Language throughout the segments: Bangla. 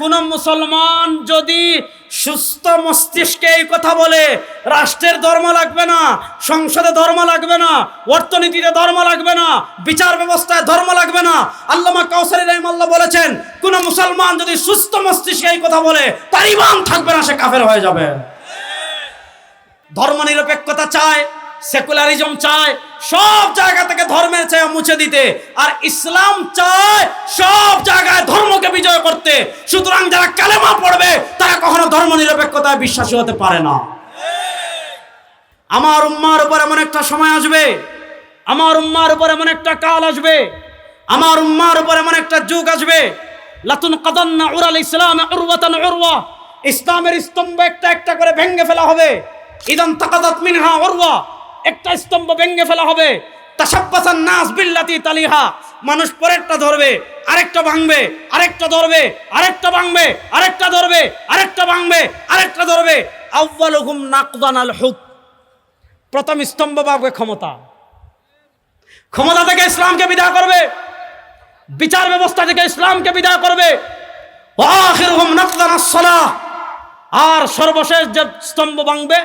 কোন মুসলমান যদি সুস্থ মস্তিষ্কে এই কথা বলে, রাষ্ট্রের ধর্ম লাগবে না, সংসদে ধর্ম লাগবে না, অর্থনীতিতে ধর্ম লাগবে না, বিচার ব্যবস্থায় ধর্ম লাগবে না, আল্লামা কাউসারি রহিমাল্লাহ বলেছেন, কোন মুসলমান যদি সুস্থ মস্তিষ্কে এই কথা বলে, তার ইমান থাকবে না, সে কাফের হয়ে যাবে। ধর্ম নিরপেক্ষতা চায় সেকুলারিজম চায়, সব জায়গা থেকে ধর্মের চায় মুছে দিতে, আর ইসলাম চায় সব জায়গায় ধর্মকে বিজয় করতে। সুতরাং যারা কালেমা পড়বে, তারা কখনো ধর্ম নিরপেক্ষতায় বিশ্বাসী হতে পারে না। আমার উম্মার উপর এমন একটা সময় আসবে, আমার উম্মার উপর এমন একটা কাল আসবে, আমার উম্মার উপর এমন একটা যুগ আসবে। লাতুন কাদান্না উরাল ইসলাম উরওয়াতান উরওয়া, ইসলামের স্তম্ভ একটা একটা করে ভেঙে ফেলা হবে। ইদান তাকাদাত মিনহা উরওয়া একটা স্তম্ভ ভেঙে ফেলা হবে। তাসাব্বাসান নাস বিল্লাতি তালিহা। মানুষ পরেরটা ধরবে, আরেকটা ভাঙবে, আরেকটা ধরবে, আরেকটা ভাঙবে, আরেকটা ধরবে, আরেকটা ভাঙবে, আরেকটা ধরবে। আউয়ালুহুম নাকদান আল হুক। প্রথম স্তম্ভ পাবে ক্ষমতা। ক্ষমতা থেকে ইসলামকে বিদায় করবে। বিচার ব্যবস্থা থেকে ইসলামকে বিদায় করবে। আর সর্বশেষ যে স্তম্ভ ভাঙবে,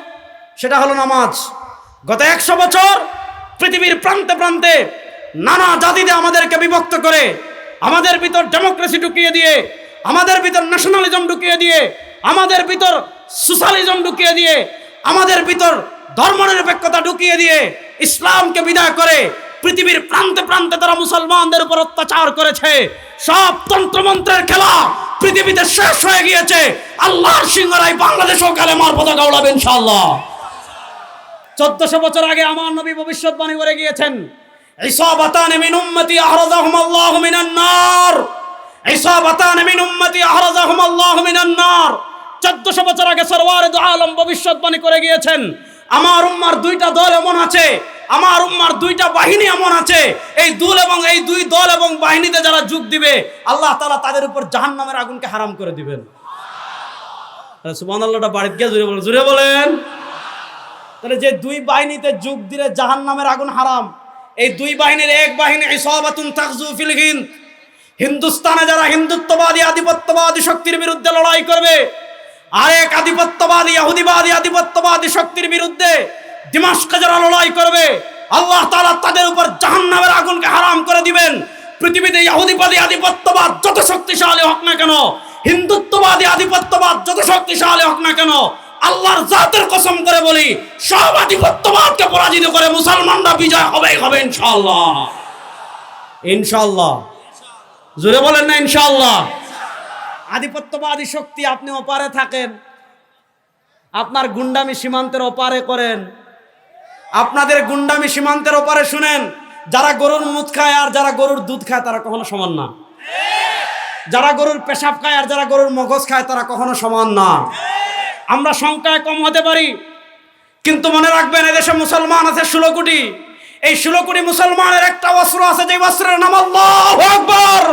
সেটা হলো নামাজ। গত একশো বছর পৃথিবীর প্রান্তে প্রান্তে নানা জাতিতে আমাদেরকে বিভক্ত করে, আমাদের ভিতর ডেমোক্রেসি ঢুকিয়ে দিয়ে, আমাদের ভিতর ন্যাশনালিজম ঢুকিয়ে দিয়ে, আমাদের ভিতর সোশ্যালিজম ঢুকিয়ে দিয়ে, আমাদের ভিতর ধর্মনিরপেক্ষতা ঢুকিয়ে দিয়ে ইসলামকে বিদায় করে পৃথিবীর প্রান্তে প্রান্তে তারা মুসলমানদের উপর অত্যাচার করেছে। সব তন্ত্রমন্ত্রের খেলা পৃথিবীতে শেষ হয়ে গিয়েছে। আল্লাহর সিংহরাই বাংলাদেশও কালে মার পতাকা উড়াবে ইনশাআল্লাহ। চোদ্দশো বছর আগে আমার নবী ভবিষ্যৎবাণী করে গিয়েছেন, ইসাবাতান মিন উম্মতি আহরাজাহুম আল্লাহু মিনান নার। ইসাবাতান মিন উম্মতি আহরাজাহুম আল্লাহু মিনান নার। 1400 বছর আগে সরওয়ার আলম ভবিষ্যৎবাণী করে গিয়েছেন, আমার উম্মার দুইটা দল এমন আছে, আমার উম্মার দুইটা বাহিনী এমন আছে, এই দুল এবং এই দুই দল এবং বাহিনীতে যারা যোগ দিবে, আল্লাহ তাআলা তাদের উপর জাহান্নামের আগুনকে হারাম করে দিবেন। সুবহানাল্লাহটা বাড়িতে গিয়ে জুড়ে বলেন জুড়ে বলেন। তাহলে যে দুই বাহিনীতে যোগ দিলে জাহান নামের আগুন হারাম। এই দুই বাহিনীর এক বাহিনী ইসাবাতুন হিন্দুস্তানে যারা হিন্দুত্ববাদী, আধিপত্যবাদী শক্তির বিরুদ্ধে লড়াই করবে, আরেক আধিপত্যবাদী ইহুদিবাদী আধিপত্যবাদী শক্তির বিরুদ্ধে দিমাশকে যারা লড়াই করবে, আল্লাহ তালা তাদের উপর জাহান্নামের আগুনকে হারাম করে দিবেন। পৃথিবীতে ইহুদিবাদী আধিপত্যবাদ যত শক্তিশালী হোক না কেন, হিন্দুত্ববাদী, আধিপত্যবাদ যত শক্তিশালী হোক না কেন আল্লাহর জাতের কসম করে বলি, সব আধিপত্যবাদকে পরাজিত করে মুসলমানরা বিজয় হবেই হবে ইনশাআল্লাহ। ইনশাআল্লাহ। জোরে বলেন না ইনশাআল্লাহ। আধিপত্যবাদী শক্তি আপনি ওপারে থাকেন, আপনার গুন্ডামি সীমান্তের ওপারে করেন। আপনাদের গুন্ডামি সীমান্তের ওপারে শুনেন, যারা গরুর মুখ খায় আর যারা গরুর দুধ খায় তারা কখনো সমান না। যারা গরুর পেশাব খায় আর যারা গরুর মগজ খায় তারা কখনো সমান না। আমরা সংখ্যায় কম হতে পারি। কিন্তু মনে রাখবেন, এদেশে মুসলমান আছে ষোলো কোটি। এই ষোলো কোটি মুসলমানের একটা অস্ত্র আছে যে অস্ত্রের নাম আকবার।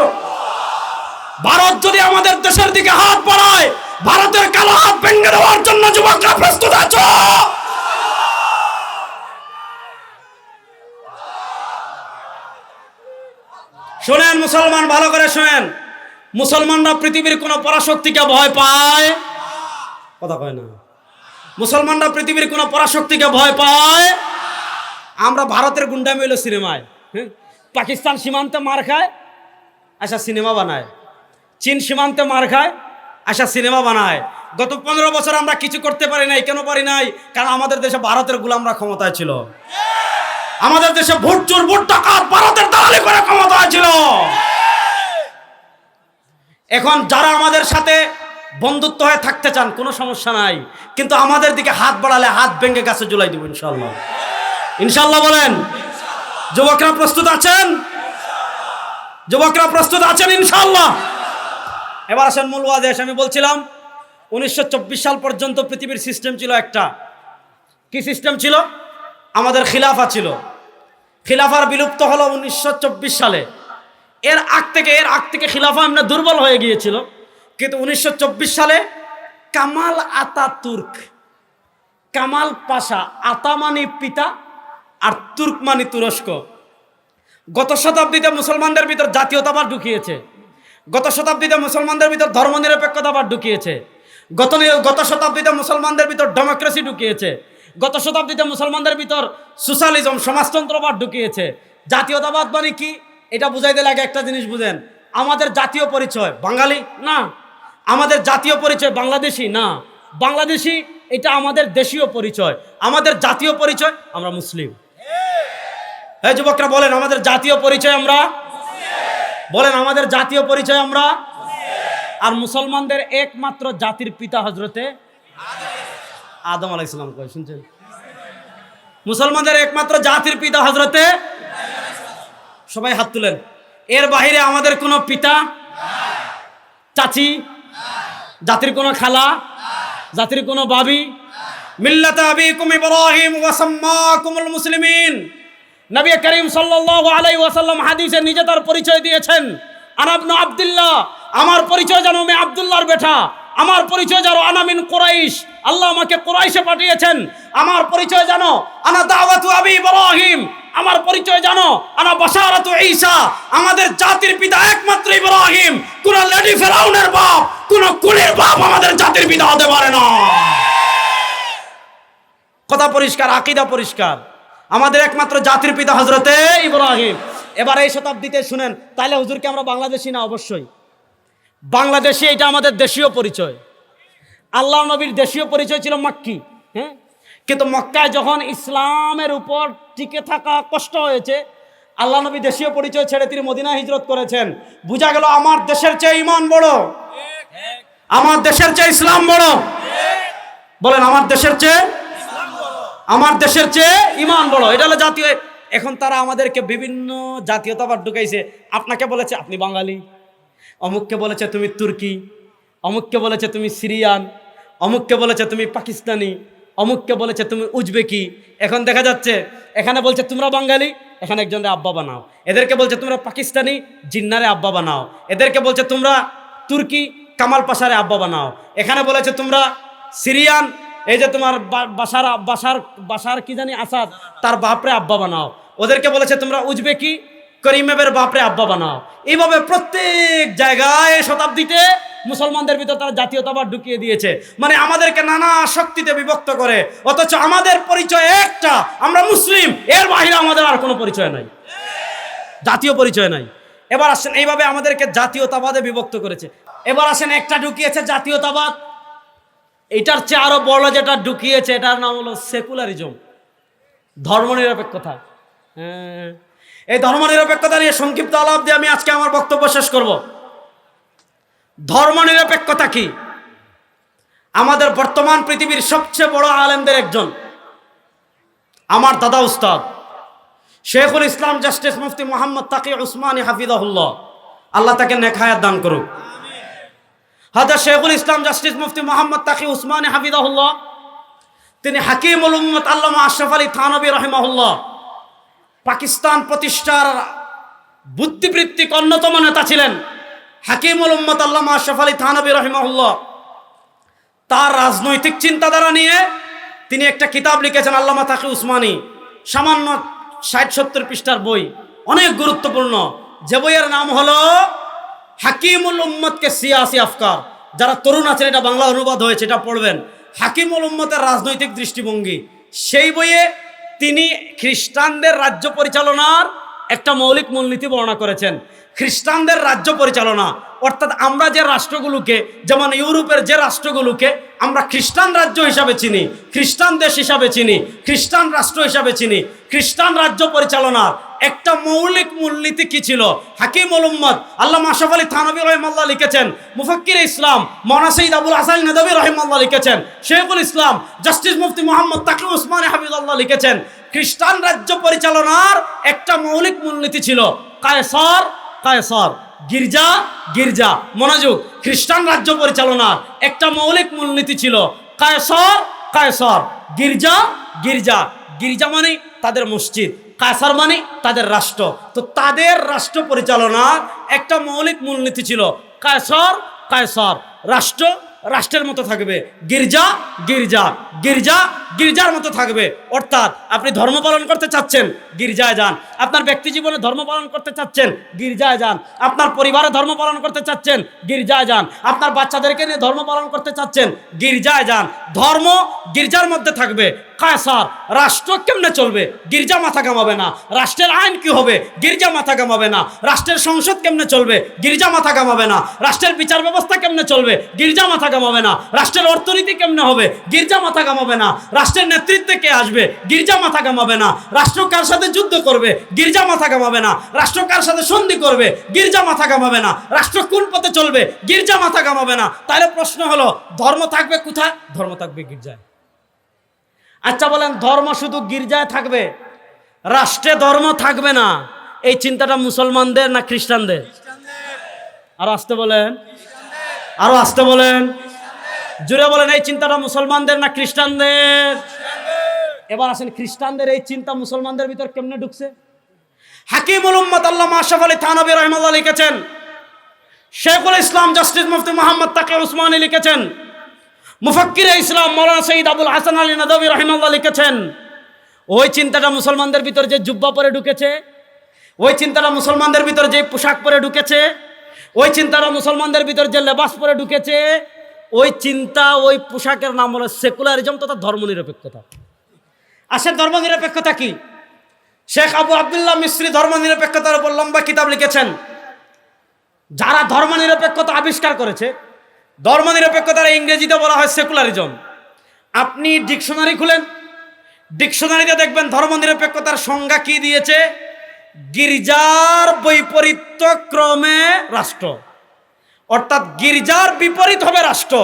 ভারত যদি আমাদের দেশের দিকে হাত বাড়ায়, ভারতের কালো হাত ভেঙে দেওয়ার জন্য যুবকরা প্রস্তুত আছো? শোনেন, মুসলমান, ভালো করে শোনেন। মুসলমানরা পৃথিবীর কোন পরাশক্তিকে ভয় পায়। কথা কয় না। মুসলমানরা পৃথিবীর কোন পরাশক্তিকে ভয় পায়। আমরা ভারতের গুন্ডামি হইল সিনেমায় হ্যাঁ? পাকিস্তান সীমান্তে মার খায় আচ্ছা সিনেমা বানায়। চীন সীমান্তে মার খায় আচ্ছা সিনেমা বানায়। গত পনেরো বছর আমরা কিছু করতে পারি নাই, কেন পারি নাই? কারণ আমাদের দেশে ভারতের গুলামরা ক্ষমতায় ছিল। আমাদের দেশে ভোট, চোর, ভোট টাকাত ভারতের দালালি করে ক্ষমতায় ছিল। এখন যারা আমাদের সাথে বন্ধুত্ব হয়ে থাকতে চান, কোনো সমস্যা নাই। কিন্তু আমাদের দিকে হাত বাড়ালে হাত ভেঙে গাছে জুলাই দিব ইনশাল্লাহ ইনশাল্লাহ বলেন, যুবকরা প্রস্তুত আছেন? যুবকরা প্রস্তুত আছেন ইনশাল্লাহ এবার আসেন মূল ওয়াদেশ আমি বলছিলাম, উনিশশো চব্বিশ সাল পর্যন্ত পৃথিবীর সিস্টেম ছিল একটা। কি সিস্টেম ছিল? আমাদের খিলাফা ছিল। খিলাফার বিলুপ্ত হলো উনিশশো চব্বিশ সালে। এর আগ থেকে, এর আগ থেকে খিলাফা এমনি দুর্বল হয়ে গিয়েছিল। কিন্তু উনিশশো চব্বিশ সালে Kemal Ata Turk Kemal Pasha Ata মানে পিতা আর তুর্ক মানে তুরস্ক। গত শতাব্দীতে মুসলমানদের ভিতর জাতীয়তাবাদ ঢুকিয়েছে। গত শতাব্দীতে মুসলমানদের ভিতর ধর্মনিরপেক্ষতাবাদ ঢুকিয়েছে। গত গত শতাব্দীতে মুসলমানদের ভিতর ডেমোক্রেসি ঢুকিয়েছে। গত শতাব্দীতে মুসলমানদের ভিতর সোশ্যালিজম, সমাজতন্ত্রবাদ ঢুকিয়েছে। জাতীয়তাবাদ মানে কি? এটা বুঝাইতে লাগে একটা জিনিস, বুঝেন। আমাদের জাতীয় পরিচয়, বাঙালি? না। আমাদের জাতীয় পরিচয় বাংলাদেশি? না। বাংলাদেশি, এটা আমাদের দেশীয় পরিচয়। আমাদের জাতীয় পরিচয় আমরা মুসলিম। হ্যাঁ যুবকরা বলেন, আমাদের জাতীয় পরিচয় আমরা বলেন, আমাদের জাতীয় পরিচয় আমরা আর মুসলমানদের একমাত্র জাতির পিতা হজরতে আদম আলাহ ইসলাম কয়, শুনছেন? মুসলমানদের একমাত্র জাতির পিতা হজরতে সবাই হাত তুলেন। এর বাইরে আমাদের কোনো পিতা চাচি জাতির কোনো খালা, জাতির কোনো বাবি মিল্লাত আবিকুম ইব্রাহিম ওয়া সাম্মাকুমুল মুসলিমিন। নবী করিম সাল্লাল্লাহু আলাইহি ওয়াসাল্লাম হাদিসে নিজে তার পরিচয় দিয়েছেন। আনাবনু আব্দুল্লাহ, আমার পরিচয় জানো আমি আব্দুল্লাহর বেটা। আমার পরিচয় জানো আনামিন কুরাইশ, আল্লাহ আমাকে কুরাইশে পাঠিয়েছেন। আমার পরিচয় জানো আনা দাওয়াতু আবি ইব্রাহিম। আমার পরিচয় জানো, আনা বাশারাতু ঈসা। আমাদের জাতির পিতা একমাত্র ইব্রাহিম। কোন লেডি ফেরাউনের বাপ, কোন কুলির বাপ আমাদের জাতির পিতা হতে পারে না। কথা পরিষ্কার, আকিদা পরিষ্কার। আমাদের একমাত্র জাতির পিতা হজরতে ইব্রাহিম। এবার এই শতাব্দীতে শুনেন তাহলে হুজুরকে আমরা বাংলাদেশি না? অবশ্যই। বাংলাদেশি, এটা আমাদের দেশীয় পরিচয়। আল্লাহ নবীর দেশীয় পরিচয় ছিল মাক্কি হ্যাঁ? কিন্তু মক্কায় যখন ইসলামের উপর টিকে থাকা কষ্ট হয়েছে, আল্লাহ নবী দেশীয় পরিচয় ছেড়ে তিনি মদিনা হিজরত করেছেন। বোঝা গেল আমার দেশের চেয়ে ইমান বড়। আমার দেশের চেয়ে ইসলাম বড়। বলেন, আমার দেশের চেয়ে, আমার দেশের চেয়ে ইমান বড়। এটা হলো জাতীয়, এখন তারা আমাদেরকে বিভিন্ন জাতীয়তাবাদ ঢুকাইছে। আপনাকে বলেছে, আপনি বাঙালি। অমুককে বলেছে, তুমি তুর্কি। অমুককে বলেছে, তুমি সিরিয়ান। অমুককে বলেছে, তুমি পাকিস্তানি। অমুককে বলেছে, তুমি উজবেকি এখন দেখা যাচ্ছে, এখানে বলছে, তোমরা বাঙালি? এখানে একজনের আব্বা বানাও। এদেরকে বলছে, তোমরা পাকিস্তানি? জিন্নারে আব্বা বানাও। এদেরকে বলছে, তোমরা তুর্কি? কামাল পাশারে আব্বা বানাও। এখানে বলেছে, তোমরা সিরিয়ান? এই যে তোমার বাসার বাসার বাসার কি জানি আসাদ, তার বাপরে আব্বা বানাও। ওদেরকে বলেছে, তোমরা উজবেকি করিমেবের বাপরে আব্বা বানাও। এইভাবে প্রত্যেক জায়গায় শতাব্দীতে মুসলমানদের ভিতর তারা জাতীয়তাবাদ ঢুকিয়ে দিয়েছে। মানে আমাদেরকে নানা শক্তিতে বিভক্ত করে। অথচ আমাদের পরিচয় একটা। আমরা মুসলিম। এর বাইরে আমাদের আর কোনো পরিচয় নাই। জাতীয় পরিচয় নাই। এবার আসেন, এইভাবে আমাদেরকে জাতীয়তাবাদে বিভক্ত করেছে। এবার আসেন, একটা ঢুকিয়েছে জাতীয়তাবাদ। এটার চেয়ে আরও বড় যেটা ঢুকিয়েছে, এটার নাম হলো সেকুলারিজম। ধর্মনিরপেক্ষতা। হ্যাঁ। এই ধর্মনিরপেক্ষতা নিয়ে সংক্ষিপ্ত আলাপ দিয়ে আমি আজকে আমার বক্তব্য শেষ করব। ধর্মনিরপেক্ষতা কি? আমাদের বর্তমান পৃথিবীর সবচেয়ে বড় আলেমদের একজন। আমার দাদা উস্তাদ, শেখুল ইসলাম জাস্টিস মুফতি মোহাম্মদ তাকি উসমানী হাফিজাহুল্লাহ। আল্লাহ তাকে নেখায়াত দান করুক। হাজার শেখুল ইসলাম জাস্টিস মুফতি মোহাম্মদ তাকি উসমানী হাফিজাহুল্লাহ, তিনি হাকিমুল উম্মত আল্লামা আশরাফ আলী থানবী রহিমাহুল্লাহ, পাকিস্তান প্রতিষ্ঠার বুদ্ধিবৃত্তিক অন্যতম নেতা ছিলেন। হাকিমুল উম্মত আল্লামা আশরাফ আলী থানবী রহিমাহুল্লাহ, তার রাজনৈতিক চিন্তাধারা নিয়ে তিনি একটা কিতাব লিখেছেন আল্লামা তাকি উসমানী, সামান্য ষাট সত্তর পৃষ্ঠার বই, অনেক গুরুত্বপূর্ণ। যে বইয়ের নাম হলো হাকিমুল উম্মতকে সিয়াসি আফকার। যারা তরুণ আছেন, এটা বাংলা অনুবাদ হয়েছে, এটা পড়বেন। হাকিমুল উম্মতের রাজনৈতিক দৃষ্টিভঙ্গি। সেই বইয়ে তিনি খ্রিস্টানদের রাজ্য পরিচালনার একটা মৌলিক মূলনীতি বর্ণনা করেছেন। খ্রিস্টানদের রাজ্য পরিচালনা। অর্থাৎ আমরা যে রাষ্ট্রগুলোকে, যেমন ইউরোপের যে রাষ্ট্রগুলোকে আমরা খ্রিস্টান রাজ্য হিসাবে চিনি, খ্রিস্টান দেশ হিসাবে চিনি, খ্রিস্টান রাষ্ট্র হিসাবে চিনি, খ্রিস্টান রাজ্য পরিচালনার একটা মৌলিক মূলনীতি কি ছিল? হাকিম উম্মদ আল্লাহ মাশাফ আলী থানবী রহিমাল্লাহ লিখেছেন, মুফাক্কির ইসলাম মৌনা সঈদ আবুল হাসান নদবী রহিমাল্লাহ লিখেছেন শেখুল ইসলাম জাস্টিস মুফতি মোহাম্মদ তাকি উসমান হাবিবুল্লাহ লিখেছেন। খ্রিস্টান রাজ্য পরিচালনার একটা মৌলিক মূলনীতি ছিল, কায়সর কায়সর, গির্জা গির্জা। মনোযোগ, খ্রিস্টান রাজ্য পরিচালনার একটা মৌলিক মূলনীতি ছিল কায়সর কায়সর। গির্জা গির্জা। গির্জা মানে তাদের মসজিদ, কায়সার মানে তাদের রাষ্ট্র। তো তাদের রাষ্ট্র পরিচালনার একটা মৌলিক মূলনীতি ছিল কায়সর কায়সর। রাষ্ট্র রাষ্ট্রের মতো থাকবে। গির্জা গির্জা গির্জা, গির্জার মতো থাকবে। অর্থাৎ আপনি ধর্ম পালন করতে চাচ্ছেন, গির্জায় যান। আপনার ব্যক্তি জীবনে ধর্ম পালন করতে চাচ্ছেন, গির্জায় যান। আপনার পরিবারে ধর্ম পালন করতে চাচ্ছেন, গির্জায় যান। আপনার বাচ্চাদেরকে নিয়ে ধর্ম পালন করতে চাচ্ছেন, গির্জায় যান। ধর্ম গির্জার মধ্যে থাকবে। কায়সার, রাষ্ট্র কেমনে চলবে? গির্জা মাথা কামাবে না। রাষ্ট্রের আইন কি হবে? গির্জা মাথা কামাবে না। রাষ্ট্রের সংসদ কেমনে চলবে? গির্জা মাথা কামাবে না। রাষ্ট্রের বিচার ব্যবস্থা কেমনে চলবে? গির্জা মাথা কামাবে না। রাষ্ট্রের অর্থনীতি কেমনে হবে? গির্জা মাথা কামাবে না। রাষ্ট্রের নেতৃত্বে কে আসবে? গির্জা মাথা কামাবে না। রাষ্ট্র কার সাথে যুদ্ধ করবে? গির্জা মাথা কামাবে না। রাষ্ট্র কার সাথে সন্ধি করবে? গির্জা মাথা কামাবে না। রাষ্ট্র কোন পথে চলবে? গির্জা মাথা কামাবে না। তাহলে প্রশ্ন হলো, ধর্ম থাকবে কোথায়? ধর্ম থাকবে গির্জায়। আচ্ছা বলেন, ধর্ম শুধু গির্জায় থাকবে? রাষ্ট্রে ধর্ম থাকবে না। এই চিন্তাটা মুসলমানদের না খ্রিস্টানদের? আরও আসতে বলেন। আরও আসতে বলেন। জুড়ে বলেন, এই চিন্তাটা মুসলমানদের না খ্রিস্টানদের? এবার আসেন, খ্রিস্টানদের এই চিন্তা মুসলমানদের ভিতর কেমনে ঢুকছে? হাকিমুল উম্মত আল্লাহ আশরাফ আলী থানবী রহমাল্লাহ লিখেছেন, শেখুল ইসলাম জাস্টিস মুফতি মোহাম্মদ তাকে উসমানী লিখেছেন মুফাক্কির ইসলাম মৌলানা সঈদ আবুল হাসান আলী নদবী রহিমাল্লাহ লিখেছেন, ওই চিন্তাটা মুসলমানদের ভিতর যে জুব্বা পরে ঢুকেছে, ওই চিন্তাটা মুসলমানদের ভিতর যে পোশাক পরে ঢুকেছে, ওই চিন্তাটা মুসলমানদের ভিতর যে লেবাস পরে ঢুকেছে, ওই চিন্তা, ওই পোশাকের নাম হলো সেকুলারিজম তথা ধর্মনিরপেক্ষতা। আসেন, ধর্মনিরপেক্ষতা কি? শেখ আবু আবদুল্লাহ মিস্ত্রি ধর্মনিরপেক্ষতার উপর লম্বা কিতাব লিখেছেন, যারা ধর্মনিরপেক্ষতা আবিষ্কার করেছে ধর্মনিরপেক্ষতার ইংরেজিতে বলা হয় সেকুলারিজম আপনি ডিকশনারি খুলেন, ডিকশনারিতে দেখবেন ধর্মনিরপেক্ষতার সংজ্ঞা কি দিয়েছে? গির্জার বৈপরীত্য ক্রমে রাষ্ট্র। অর্থাৎ গির্জার বিপরীত হবে রাষ্ট্র।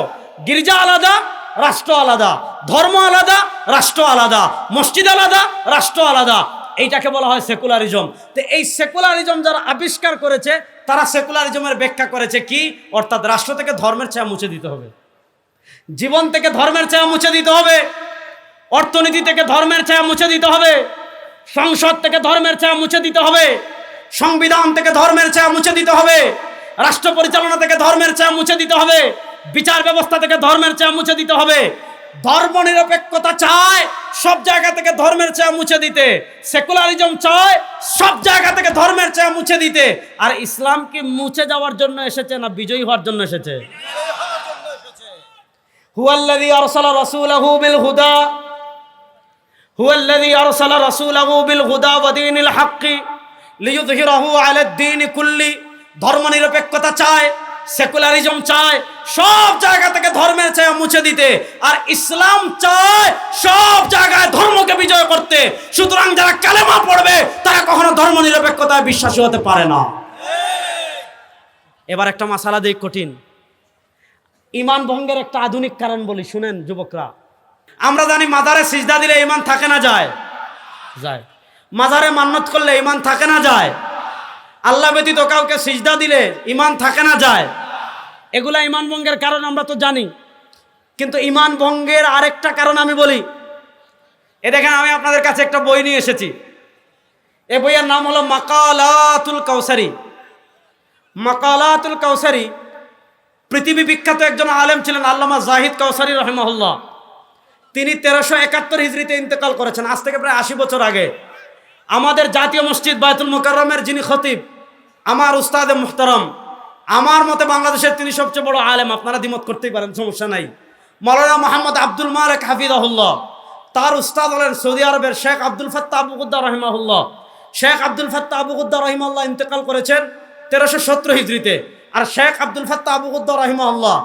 গির্জা আলাদা, রাষ্ট্র আলাদা। ধর্ম আলাদা, রাষ্ট্র আলাদা। মসজিদ আলাদা, রাষ্ট্র আলাদা। এইটাকে বলা হয় সেকুলারিজম তো এই সেকুলারিজম যারা আবিষ্কার করেছে, তারা সেকুলারিজমের ব্যাখ্যা করেছে কি? অর্থাৎ রাষ্ট্র থেকে ধর্মের ছায়া মুছে দিতে হবে। জীবন থেকে ধর্মের ছায়া মুছে দিতে হবে। অর্থনীতি থেকে ধর্মের ছায়া মুছে দিতে হবে। সংসদ থেকে ধর্মের ছায়া মুছে দিতে হবে। সংবিধান থেকে ধর্মের ছায়া মুছে দিতে হবে। রাষ্ট্র পরিচালনা থেকে ধর্মের ছায়া মুছে দিতে হবে। বিচার ব্যবস্থা থেকে ধর্মের ছায়া মুছে দিতে হবে। ধর্ম নিরপেক্ষতা চায়, সব জায়গা থেকে ধর্মের ছায়া মুছে দিতে। সেকুলারিজম চায়, সব জায়গা থেকে ধর্মের ছায়া মুছে দিতে। আর ইসলাম কি মুছে যাওয়ার জন্য এসেছে না বিজয়ী হওয়ার জন্য এসেছে? হুয়াল্লাযী আরসালা রাসূলাহু বিল হুদা হুয়াল্লাযী আরসালা রাসূলাহু বিল হুদা ওয়া দীনিল হাক্কি লিইয়ুযহিরাহু আলাদ দীন কুল্লি ধর্মনিরপেক্ষতা চায় সেকুলারিজম চায়, সব জায়গা থেকে ধর্মের ছায়া মুছে দিতে, আর ইসলাম চায় সব জায়গায় ধর্মকে বিজয় করতে। সুতরাং যারা কালেমা পড়বে, তারা কখনো ধর্মনিরপেক্ষতায় বিশ্বাসী হতে পারে না। এবার একটা মাসালা দেই কঠিন। ইমান ভঙ্গের একটা আধুনিক কারণ বলি, শুনেন যুবকরা। আমরা জানি মাজারে সিজদা দিলে ইমান থাকে না যায়? যায়। মাজারে মান্নত করলে ইমান থাকে না যায়? আল্লাহ ব্যতীত কাউকে সিজদা দিলে ইমান থাকে না, যায়। এগুলা ইমান ভঙ্গের কারণ আমরা তো জানি। কিন্তু ইমান ভঙ্গের আরেকটা কারণ আমি বলি। এ দেখেন, আমি আপনাদের কাছে একটা বই নিয়ে এসেছি। এ বইয়ের নাম হলো মাকালাতুল কাউসারি। মাকালাতুল কাউসারি, পৃথিবী বিখ্যাত একজন আলেম ছিলেন আল্লামা জাহিদ কাউসারি রহমহল্লা তিনি তেরোশো একাত্তর হিজড়িতে ইন্তেকাল করেছেন। আজ থেকে প্রায় আশি বছর আগে। আমাদের জাতীয় মসজিদ বায়তুল মোকাররমের যিনি খতিব আমার উস্তাদে মুহতারম, আমার মতে বাংলাদেশের তিনি সবচেয়ে বড় আলেম, আপনারা দ্বিমত করতেই পারেন, সমস্যা নাই। মৌলানা মোহাম্মদ আব্দুল মালেক হাফিদাহুল্লাহ তার উস্তাদ হলেন সৌদি আরবের শেখ আব্দুল ফত্তা আবুকুদ্দা রহিমাহুল্লাহ। শেখ আব্দুল ফত্তা আবুকুদ্দা রহিমাল্লাহ ইন্তেকাল করেছেন তেরোশো সত্তর হিজড়িতে। আর শেখ আব্দুল ফত্তা আবুকুদ্দা রহিমাল্লাহ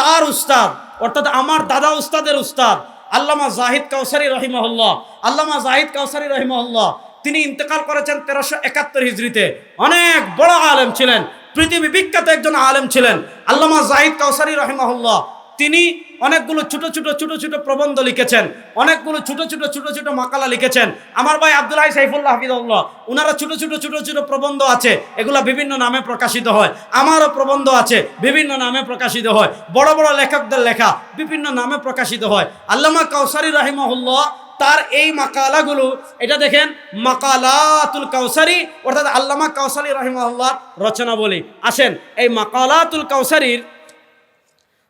তার উস্তাদ, অর্থাৎ আমার দাদা উস্তাদের উস্তাদ, আল্লামা জাহিদ কাউসারি রহিমহল্লা আল্লামা জাহিদ কাউসারি রহিমহল্লা তিনি ইন্তেকাল করেছেন তেরোশো একাত্তর হিজড়িতে। অনেক বড় আলেম ছিলেন, পৃথিবী বিখ্যাত একজন আলেম ছিলেন, আল্লামা জাহিদ কাউসারি রহিমহল্লা তিনি অনেকগুলো ছোট ছোট ছোট ছোট প্রবন্ধ লিখেছেন, অনেকগুলো ছোট ছোট ছোট ছোট মাকালা লিখেছেন। আমার ভাই আব্দুল্লাহ সাইফুল্লাহ হাফিদুল্লাহ ওনারা ছোট ছোট ছোট ছোট প্রবন্ধ আছে, এগুলা বিভিন্ন নামে প্রকাশিত হয়। আমারও প্রবন্ধ আছে, বিভিন্ন নামে প্রকাশিত হয়। বড় বড় লেখকদের লেখা বিভিন্ন নামে প্রকাশিত হয়। আল্লামা কাউসারি রাহিমহুল্লাহ তার এই মাকালাগুলো, এটা দেখেন, মাকালাতুল কাউসারি, অর্থাৎ আল্লামা কাউসারি রহিমাহুল্লাহ রচনা বলি। আসেন, এই মাকালাতুল কাউসারির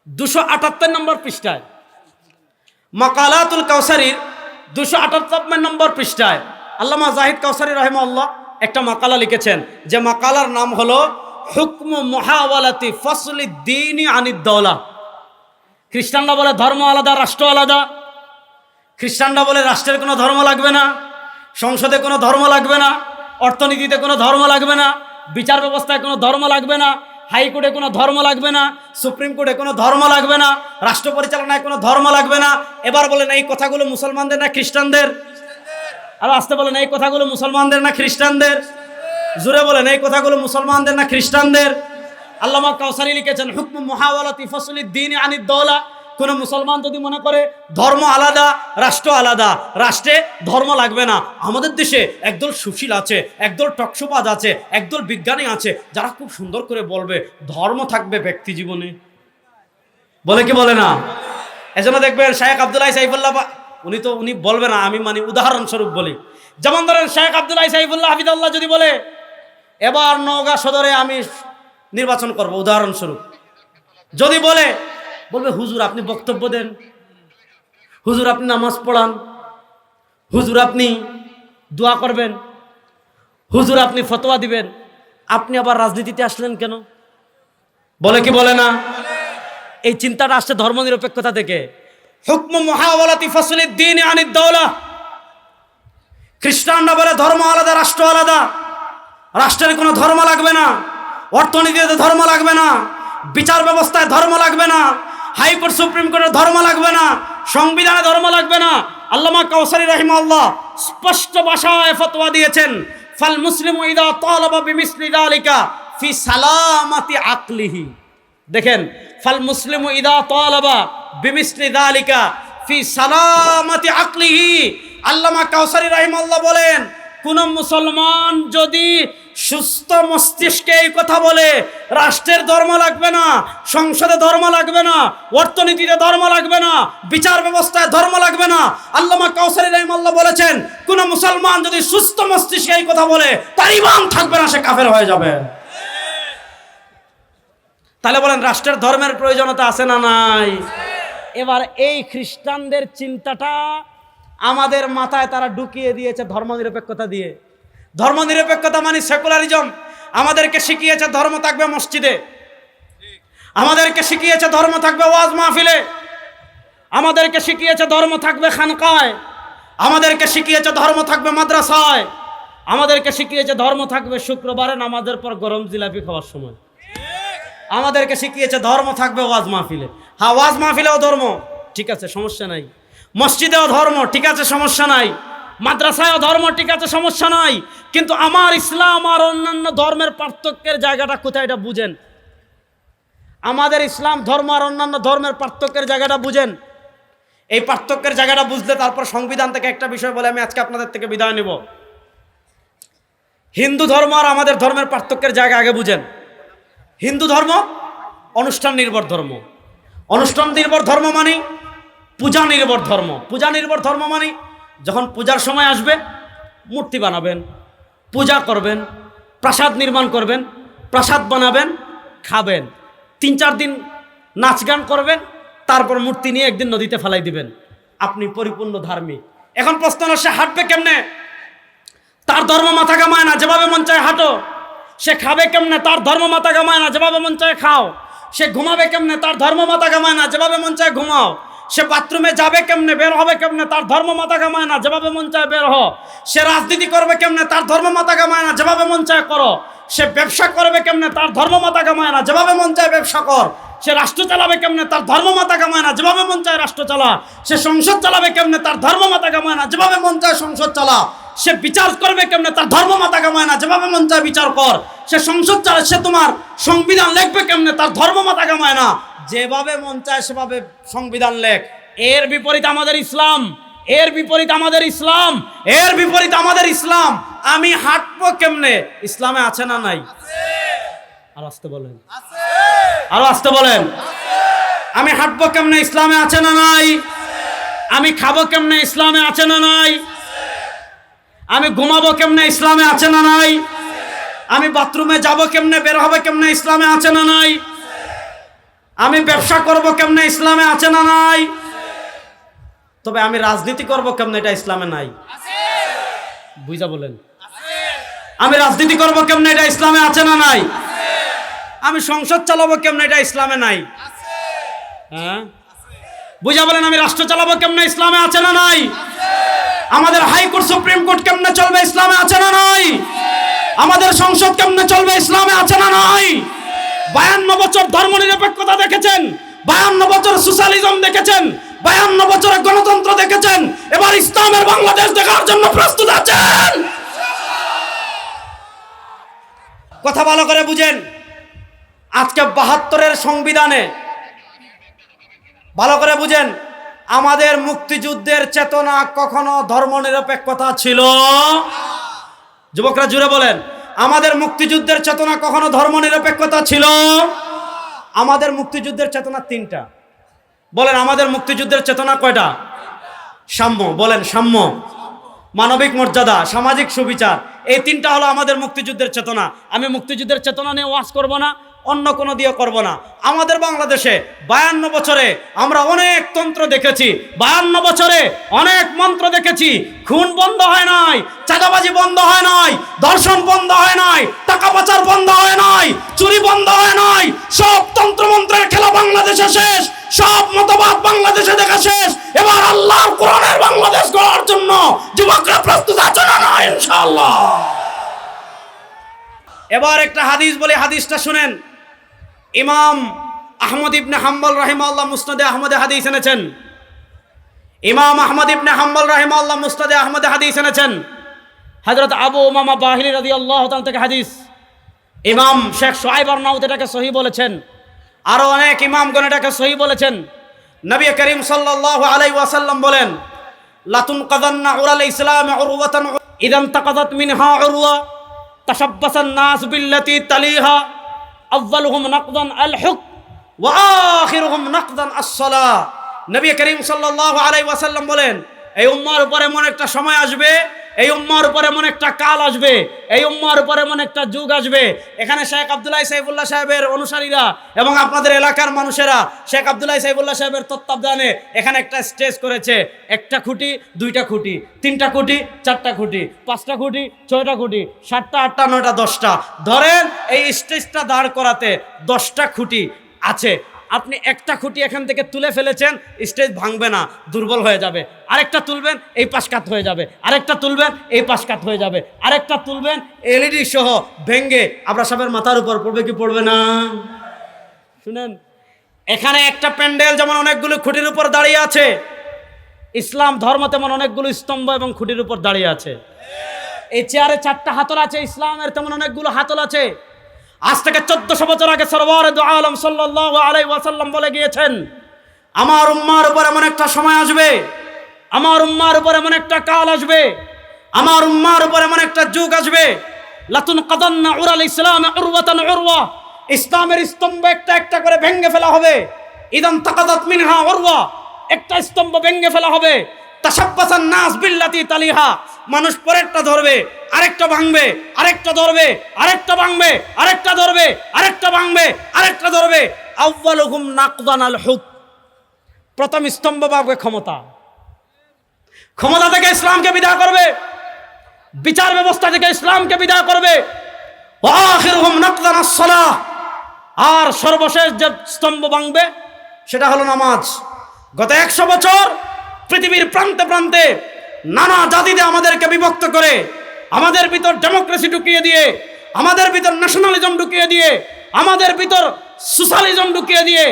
দুশো আটাত্তর নম্বর পৃষ্ঠায়। মাকালাতুল কাউসারির দুশো আটাত্তর নম্বর পৃষ্ঠায় আল্লামা জাহিদ কাউসারি রহমাল্লাহ একটা মাকালা লিখেছেন, যে মাকালার নাম হলো, হুকম মহাওয়ালাতি ফসলি দিনই আনিদ্দৌলা খ্রিস্টানরা বলে, ধর্ম আলাদা, রাষ্ট্র আলাদা। খ্রিস্টানরা বলে রাষ্ট্রের কোনো ধর্ম লাগবে না, সংসদে কোনো ধর্ম লাগবে না, অর্থনীতিতে কোনো ধর্ম লাগবে না, বিচার ব্যবস্থায় কোনো ধর্ম লাগবে না, হাইকোর্টে কোনো ধর্ম লাগবে না, সুপ্রিম কোর্টে কোনো ধর্ম লাগবে না, রাষ্ট্র পরিচালনায় কোনো ধর্ম লাগবে না। এবার বলে বলেন এই কথাগুলো মুসলমানদের না খ্রিস্টানদের? আর আসতে বলেন, এই কথাগুলো মুসলমানদের না খ্রিস্টানদের? জুড়ে বলেন, এই কথাগুলো মুসলমানদের না খ্রিস্টানদের? আল্লামা কাউসারি লিখেছেন, হুকম মহাওয়ালাতি ফসলি দিন আনিদ্দৌলা কোনো মুসলমান যদি মনে করে ধর্ম আলাদা, রাষ্ট্র আলাদা, রাষ্ট্রে ধর্ম লাগবে না। আমাদের দেশে একদল সুশীল আছে, একদল টকসোপাজ আছে, একদল বিজ্ঞানী আছে, যারা খুব সুন্দর করে বলবে, ধর্ম থাকবে ব্যক্তি জীবনে। বলে কি বলে না? এজন্য দেখবেন শায়েখ আবদুল্লাহ সাইফুল্লাহ উনি তো উনি বলবে না, আমি মানে উদাহরণস্বরূপ বলি। যেমন ধরেন শেখ আবদুল্লাহ সাইফুল্লাহ হাফিদুল্লাহ যদি বলে, এবার নওগাঁ সদরে আমি নির্বাচন করব, উদাহরণস্বরূপ। যদি বলে বলবে, হুজুর, আপনি বক্তব্য দেন। হুজুর, আপনি নামাজ পড়ান। হুজুর, আপনি দোয়া করবেন। হুজুর, আপনি ফতোয়া দিবেন। আপনি আবার রাজনীতিতে আসলেন কেন? বলে কি বলে না? এই চিন্তাটা আসছে ধর্মনিরপেক্ষতা থেকে। হুকম মহাওয়ালাতি ফসলির দিন আনিদ দৌলা খ্রিস্টানরা বলে, ধর্ম আলাদা, রাষ্ট্র আলাদা। রাষ্ট্রের কোনো ধর্ম লাগবে না। অর্থনীতিতে ধর্ম লাগবে না। বিচার ব্যবস্থায় ধর্ম লাগবে না। হাইকোর্ট সুপ্রিম কোর্টের ধর্ম লাগবে না, সংবিধানে ধর্ম লাগবে না। আল্লামা কাউসারি রহিমা আল্লাহ স্পষ্ট ভাষায় ফতোয়া দিয়েছেন, ফাল মুসলিম ইদা তালাবা বিমিসলি যালিকা ফি সালামাতি আকলিহি। দেখেন, ফাল মুসলিম ইদা তালাবা বিমিসলি যালিকা ফি সালামাতি আকলিহি। আল্লামা কাউসারি রহিমাল্লাহ বলেন কোন মুসলমান যদি সুস্থ মস্তিষ্কে এই কথা বলে, রাষ্ট্রের ধর্ম লাগবে না, সংসদে ধর্ম লাগবে না, অর্থনীতিতে ধর্ম লাগবে না, বিচার ব্যবস্থায় ধর্ম লাগবে না, আল্লামা কাউসারি রহিমাল্লাহ বলেছেন, কোন মুসলমান যদি সুস্থ মস্তিষ্কে এই কথা বলে, তার ইমান থাকবে না, সে কাফের হয়ে যাবে। তাহলে বলেন, রাষ্ট্রের ধর্মের প্রয়োজনতা আছে না নাই? এবার এই খ্রিস্টানদের চিন্তাটা আমাদের মাথায় তারা ঢুকিয়ে দিয়েছে ধর্মনিরপেক্ষতা দিয়ে। ধর্মনিরপেক্ষতা মানে সেকুলারিজম আমাদেরকে শিখিয়েছে ধর্ম থাকবে মসজিদে। আমাদেরকে শিখিয়েছে ধর্ম থাকবে ওয়াজ মাহফিলে। আমাদেরকে শিখিয়েছে ধর্ম থাকবে খানকায়। আমাদেরকে শিখিয়েছে ধর্ম থাকবে মাদ্রাসায়। আমাদেরকে শিখিয়েছে ধর্ম থাকবে শুক্রবারে নামাজের পর গরম জিলাপি খাওয়ার সময়। আমাদেরকে শিখিয়েছে ধর্ম থাকবে ওয়াজ মাহফিলে। হ্যাঁ ওয়াজ মাহফিলেও ধর্ম। ঠিক আছে, সমস্যা নাই। মসজিদেও ধর্ম, ঠিক আছে, সমস্যা নাই। মাদ্রাসায় ধর্ম, ঠিক আছে, সমস্যা নাই। কিন্তু আমার ইসলাম আর অন্যান্য ধর্মের পার্থক্যের জায়গাটা কোথায় এটা বুঝেন? আমাদের ইসলাম, ধর্ম আর অন্যান্য ধর্মের পার্থক্যের জায়গাটা বুঝেন। এই পার্থক্যের জায়গাটা বুঝলে তারপর সংবিধান থেকে একটা বিষয় বলে আমি আজকে আপনাদের থেকে বিদায় নেব। হিন্দু ধর্ম আর আমাদের ধর্মের পার্থক্যের জায়গা আগে বুঝেন। হিন্দু ধর্ম, অনুষ্ঠান নির্ভর ধর্ম। অনুষ্ঠান নির্ভর ধর্ম মানে পূজা নির্ভর ধর্ম। পূজা নির্ভর ধর্ম মানে যখন পূজার সময় আসবে, মূর্তি বানাবেন, পূজা করবেন, প্রাসাদ নির্মাণ করবেন, প্রাসাদ বানাবেন, খাবেন। তিন চার দিন নাচ গান করবেন, তারপর মূর্তি নিয়ে একদিন নদীতে ফেলাই দিবেন। আপনি পরিপূর্ণ ধার্মিক। এখন প্রশ্ন সে হাঁটবে কেমনে? তার ধর্ম মাথা কামায় না, যেভাবে মন চায় হাঁটো। সে খাবে কেমনে? তার ধর্ম মাথা কামায় না, যেভাবে মন চায় খাও। সে ঘুমাবে কেমনে? তার ধর্ম মাথা কামায় না, যেভাবে মন চায় ঘুমাও। সে বাথরুমে যাবে কেমনে? বের হবে কেমনে? তার ধর্ম মাথা কামায় না, যেভাবে মন চায় বের হ। সে রাজনীতি করবে কেমনে? তার ধর্ম মাথা কামায় না, যেভাবে মন চায় করো। সে ব্যবসা করবে কেমনে? তার ধর্ম মাথা কামায় না, যেভাবে মন চায় ব্যবসা কর। সে রাষ্ট্র চালাবে কেমনে? তার ধর্ম মাথা কামায় না, যেভাবে মন চায় রাষ্ট্র চালা। সে সংসদ চালাবে কেমনে? তার ধর্ম মাথা কামায় না, যেভাবে মন চায় সংসদ চালা। সে বিচার করবে কেমনে? তার ধর্ম মাথা কামায় না, যেভাবে মন চায় বিচার কর। সে সংসদ চালে, সে তোমার সংবিধান লিখবে কেমনে? তার ধর্ম মাথা কামায় না। যেভাবে মন চায় সেভাবে সংবিধান লেখ। এর বিপরীত আমাদের ইসলাম, এর বিপরীত আমাদের ইসলাম, এর বিপরীত আমাদের ইসলাম। আমি হাঁটবো কেমনে? ইসলামে আছে না নাই? আর আসতে বলেন। আরও আসতে বলেন। আমি হাঁটবো কেমনে? ইসলামে আছে না নাই? আমি খাব কেমনে? ইসলামে আছে না নাই? আমি ঘুমাবো কেমনে? ইসলামে আছে না নাই? আমি বাথরুমে যাব কেমনে? বের হবে কেমনে? ইসলামে আছে না নাই? আমি ব্যবসা করব কেমনে? ইসলামে আছে না নাই? তবে আমি রাজনীতি করব কেমনে? এটা ইসলামে নাই। বুঝা বলেন। আমি রাজনীতি করব কেমনে? এটা ইসলামে আছে না নাই? আমি সংসদ চালাবো কেমনে? এটা ইসলামে নাই। হ্যাঁ? বুঝা বলেন, আমি রাষ্ট্র চালাবো কেমনে? ইসলামে আছে না নাই? আমাদের হাইকোর্ট, সুপ্রিম কোর্ট কেমনে চলবে? ইসলামে আছে না নাই? আমাদের সংসদ কেমনে চলবে? ইসলামে আছে না নাই? বায়ান্ন বছর ধর্ম নিরপেক্ষতা দেখেছেন, বায়ান্ন বছর সোশ্যালিজম দেখেছেন, বায়ান্ন বছরে গণতন্ত্র দেখেছেন, এবার ইসলামের বাংলাদেশ দেখার জন্য প্রস্তুত আছেন। কথা ভালো করে বুঝেন, আজকে বাহাত্তরের সংবিধানে, ভালো করে বুঝেন, আমাদের মুক্তিযুদ্ধের চেতনা কখনো ধর্মনিরপেক্ষতা ছিল যুবকরা জুড়ে বলেন আমাদের মুক্তিযুদ্ধের চেতনা কখনো ধর্মনিরপেক্ষতা ছিল? আমাদের মুক্তিযুদ্ধের চেতনা তিনটা। বলেন, আমাদের মুক্তিযুদ্ধের চেতনা কয়টা? সাম্য। বলেন, সাম্য। মানবিক মর্যাদা, সামাজিক সুবিচার, এই তিনটা হলো আমাদের মুক্তিযুদ্ধের চেতনা। আমি মুক্তিযুদ্ধের চেতনা নিয়ে ওয়াশ করব না। অন্য কোনো দিয়ে করব না। আমাদের বাংলাদেশে বায়ান্ন বছরে আমরা অনেক তন্ত্র দেখেছি, বায়ান্ন বছরে অনেক মন্ত্র দেখেছি, খুন বন্ধ হয় নাই, চাঁদাবাজি বন্ধ হয় নাই দর্শন বন্ধ হয় নাই, টাকা পাচার বন্ধ হয় নাই, চুরি বন্ধ হয় নাই, সব তন্ত্রমন্ত্রের খেলা বাংলাদেশে শেষ, সব মতবাদ বাংলাদেশে দেখা শেষ। এবার আল্লাহর কোরআনের বাংলাদেশ গড়ার জন্য যুবকরা প্রস্তুত আছে না না ইনশাআল্লাহ। এবার একটা হাদিস বলে হাদিসটা শুনেন। ইমাম আহমদ ইবনে হাম্বল রাহিমাল্লাহ মুসনাদে আহমদে হাদিস এনেছেন। ইমাম আহমদ ইবনে হাম্বল রাহিমাল্লাহ মুসনাদে আহমদে হাদিস এনেছেন। হযরত আবু উমামা বাহিলি রাদিয়াল্লাহু তাআলা থেকে হাদিস। ইমাম শেখ সোহাইব আরনাউত এটাকে সহি বলেছেন। আরও অনেক ইমামগণ এটাকে সহি বলেছেন। নবী করিম সাল্লাল্লাহু আলাইহি ওয়াসাল্লাম বলেন লাতুন কাদান্না উরাল ইসলাম উরওয়াতান ইদান তাকাদাত মিনহা উরওয়া, তাশাব্বাসান নাস বিল্লাতি তালিহা। আউয়ালুহুম নাকদান আল হুক ওয়া আখিরুহুম নাকদান আস-সালাহ নবী করিম সাল্লাল্লাহু আলাইহি ওয়াসাল্লাম বলেন এই উম্মার উপর এমন একটা সময় আসবে, এই উম্মার উপর এমন একটা কাল আসবে, এই উম্মার উপর এমন একটা যুগ আসবে। এখানে শেখ আবদুল্লাহ সাইফুল্লাহ সাহেবের অনুসারীরা এবং আপনাদের এলাকার মানুষেরা শেখ আবদুল্লাহ সাইফুল্লাহ সাহেবের তত্ত্বাবধানে এখানে একটা স্টেজ করেছে। একটা খুঁটি, দুইটা খুঁটি, তিনটা খুঁটি, চারটা খুঁটি, পাঁচটা খুঁটি, ছয়টা খুঁটি, সাতটা, আটটা, নয়টা, দশটা। ধরেন এই স্টেজটা দাঁড় করাতে দশটা খুঁটি আছে। আপনি একটা খুঁটি এখান থেকে তুলে ফেলেছেন, স্টেজ ভাঙবে না, দুর্বল হয়ে যাবে। আরেকটা তুলবেন, এই পাশকাত হয়ে যাবে। আরেকটা তুলবেন, এই পাশকাত হয়ে যাবে। আরেকটা তুলবেন, এলইডি সহ ভেঙ্গে আমরা সবের মাথার উপর পড়বে কি পড়বে না? শুনেন, এখানে একটা প্যান্ডেল যেমন অনেকগুলো খুঁটির উপর দাঁড়িয়ে আছে, ইসলাম ধর্ম তেমন অনেকগুলো স্তম্ভ এবং খুঁটির উপর দাঁড়িয়ে আছে। এই চেয়ারে চারটা হাতল আছে, ইসলামের তেমন অনেকগুলো হাতল আছে। আজ থেকে চোদ্দশো বছর আগে সরবর আলম সাল্লাহ আলাই ওয়াসাল্লাম বলে গিয়েছেন, আমার উম্মার উপর এমন একটা সময় আসবে, আমার উম্মার উপর এমন একটা কাল আসবে, আমার উম্মার উপর এমন একটা যুগ আসবে। লাতুন কাদান্না উরাল ইসলাম উরওয়াতান উরওয়া, ইসলামের স্তম্ভ একটা একটা করে ভেঙে ফেলা হবে। ইদান তাকাদাত মিনহা উরওয়া, একটা স্তম্ভ ভেঙে ফেলা হবে। তাসাব্বাসান নাস বিল্লাতি তালিহা। মানুষ পরেরটা ধরবে, আরেকটা ভাঙবে, আরেকটা ধরবে, আরেকটা ভাঙবে, আরেকটা ধরবে, আরেকটা ভাঙবে, আরেকটা ধরবে। আউ্বালুহুম নাকদান আল হুক। প্রথম স্তম্ভ পাবে ক্ষমতা। ক্ষমতা থেকে ইসলামকে বিদায় করবে। বিচার ব্যবস্থা থেকে ইসলামকে বিদায় করবে। আর সর্বশেষ যে স্তম্ভ ভাঙবে, সেটা হলো নামাজ। গত একশো বছর পৃথিবীর প্রান্তে প্রান্তে নানা জাতিতে আমাদেরকে বিভক্ত করে, আমাদের ভিতর ডেমোক্রেসি ঢুকিয়ে দিয়ে, আমাদের ভিতর ন্যাশনালিজম ঢুকিয়ে দিয়ে, আমাদের ভিতর সোশ্যালিজম ঢুকিয়ে দিয়ে,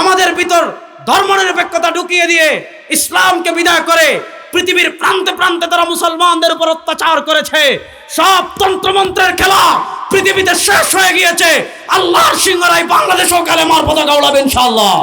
আমাদের ভিতর ধর্মনিরপেক্ষতা ঢুকিয়ে দিয়ে ইসলামকে বিদায় করে পৃথিবীর প্রান্তে প্রান্তে তারা মুসলমানদের উপর অত্যাচার করেছে। সব তন্ত্রমন্ত্রের খেলা পৃথিবীতে শেষ হয়ে গিয়েছে। আল্লাহর সিংহরাই বাংলাদেশও কালে মার পতাকা উড়াবে ইনশাআল্লাহ।